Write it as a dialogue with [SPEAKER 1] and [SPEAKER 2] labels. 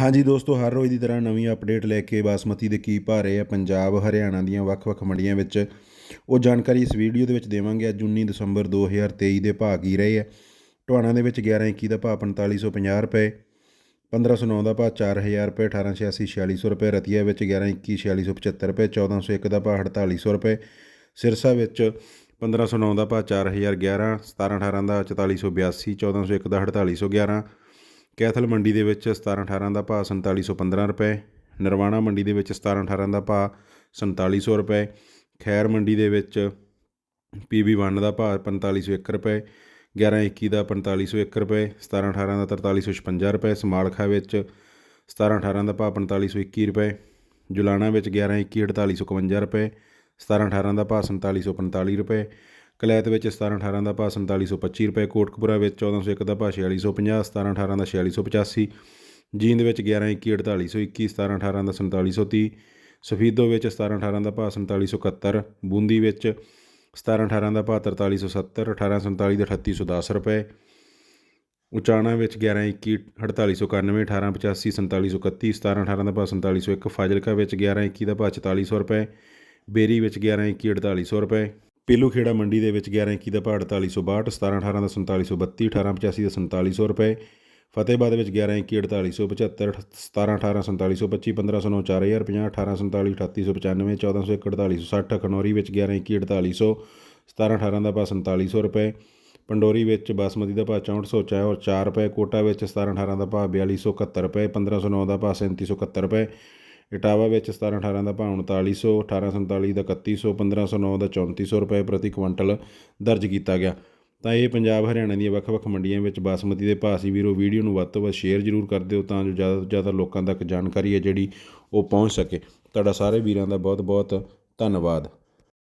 [SPEAKER 1] ਹਾਂਜੀ ਦੋਸਤੋ, ਹਰ ਰੋਜ਼ ਦੀ ਤਰ੍ਹਾਂ ਨਵੀਂ ਅਪਡੇਟ ਲੈ ਕੇ ਬਾਸਮਤੀ ਦੇ ਕੀ ਭਾਅ ਰਹੇ ਆ ਪੰਜਾਬ, ਹਰਿਆਣਾ ਦੀਆਂ ਵੱਖ-ਵੱਖ ਮੰਡੀਆਂ ਵਿੱਚ। ਉਹ ਜਾਣਕਾਰੀ ਇਸ ਵੀਡੀਓ ਦੇ ਵਿੱਚ ਦੇਵਾਂਗੇ। ਅੱਜ 19 ਦਸੰਬਰ 2023 ਦੇ ਭਾਅ ਕੀ ਰਹੇ ਆ? ਟਵਾਣਾ ਦੇ ਵਿੱਚ 11 21 ਦਾ ਭਾਅ 4550 ਰੁਪਏ 1509 ਦਾ ਭਾਅ 4000 ਰੁਪਏ 1886 4600 ਰੁਪਏ, ਰਤੀਆ ਵਿੱਚ 11 21 4675 ਰੁਪਏ 1401 ਦਾ ਭਾਅ 4800 ਰੁਪਏ, ਸਿਰਸਾ ਵਿੱਚ 1509 ਦਾ ਭਾਅ 4011 17 18 ਦਾ 4482 1401 ਦਾ 4811 ਕੈਥਲ ਮੰਡੀ ਦੇ ਵਿੱਚ 17 18 ਦਾ ਭਾਅ 4715 ਰੁਪਏ, ਨਰਵਾਣਾ ਮੰਡੀ ਦੇ ਵਿੱਚ 17 18 ਦਾ ਭਾਅ 4700 ਰੁਪਏ, ਖੈਰ ਮੰਡੀ ਦੇ ਵਿੱਚ ਪੀਬੀ 1 ਦਾ ਭਾਅ 4501 ਰੁਪਏ 11 21 ਦਾ 4501 ਰੁਪਏ 17 18 ਦਾ 4356 ਰੁਪਏ, ਸਮਾਲਖਾ ਵਿੱਚ 17 18 ਦਾ ਭਾਅ 4521 ਰੁਪਏ, ਜੁਲਾਣਾ ਵਿੱਚ 11 21 4851 ਰੁਪਏ 17 18 ਦਾ ਭਾਅ 4745 ਰੁਪਏ ਕਲੈਤ ਵਿੱਚ 17 18 ਦਾ ਭਾਅ 4725 ਰੁਪਏ, ਕੋਟਕਪੁਰਾ ਵਿੱਚ 1401 ਦਾ ਭਾਅ 4650 17 18 ਦਾ 4685 ਜੀਂਦ ਵਿੱਚ 11 21 4821 17 18 ਦਾ 4730 ਸਫੀਦੋ ਵਿੱਚ 17 18 ਦਾ ਭਾਅ 4771 ਬੂੰਦੀ ਵਿੱਚ 17 18 ਦਾ ਭਾਅ 4370 18 47 ਦਾ 3810 ਰੁਪਏ, ਉਚਾਣਾ ਵਿੱਚ 11 21 4891 18 85 4731 17 18 ਦਾ ਭਾਅ 4701 ਫਾਜ਼ਿਲਕਾ ਵਿੱਚ 11 21 ਦਾ ਭਾਅ 4400 ਰੁਪਏ, ਬੇਰੀ ਵਿੱਚ 11 21 4800 ਰੁਪਏ। ਪੀਲੂ ਖੇੜਾ ਮੰਡੀ ਦੇ ਵਿੱਚ 11 21 ਦਾ ਭਾਅ 4862 17 18 ਦਾ 4732 18 85 ਦਾ 4700 ਰੁਪਏ। ਫਤਿਹਬਾਦ ਵਿੱਚ 11 21 4875 17 18 4725 1509 4000 50 18 47 3895 1401 4860 ਖਨੌਰੀ ਵਿੱਚ 11 21 4800 17 18 ਦਾ ਭਾਅ 4700 ਰੁਪਏ। ਪੰਡੋਰੀ ਵਿੱਚ ਬਾਸਮਤੀ ਦਾ ਭਾਅ 6400 ਔਰ 4 ਰੁਪਏ, ਕੋਟਾ ਵਿੱਚ 17 18 ਦਾ ਭਾਅ 4271 ਰੁਪਏ 1509 ਦਾ ਭਾਅ 3771 ਰੁਪਏ। ਇਟਾਵਾ ਵਿੱਚ 17 18 ਦਾ ਭਾਅ 3900 1847 ਦਾ 3100 1509 ਦਾ 3400 ਰੁਪਏ ਪ੍ਰਤੀ ਕੁਇੰਟਲ ਦਰਜ ਕੀਤਾ ਗਿਆ। ਤਾਂ ਇਹ ਪੰਜਾਬ ਹਰਿਆਣਾ ਦੀਆਂ ਵੱਖ-ਵੱਖ ਮੰਡੀਆਂ ਵਿੱਚ ਬਾਸਮਤੀ ਦੇ ਭਾਅ ਸੀ। ਵੀਰੋ, ਵੀਡੀਓ ਨੂੰ ਵੱਧ ਤੋਂ ਵੱਧ ਸ਼ੇਅਰ ਜ਼ਰੂਰ ਕਰ ਦਿਓ ਤਾਂ ਜੋ ਜ਼ਿਆਦਾ ਤੋਂ ਜ਼ਿਆਦਾ ਲੋਕਾਂ ਤੱਕ ਜਾਣਕਾਰੀ ਹੈ ਜਿਹੜੀ ਉਹ ਪਹੁੰਚ ਸਕੇ। ਤੁਹਾਡਾ ਸਾਰੇ ਵੀਰਾਂ ਦਾ ਬਹੁਤ-ਬਹੁਤ ਧੰਨਵਾਦ।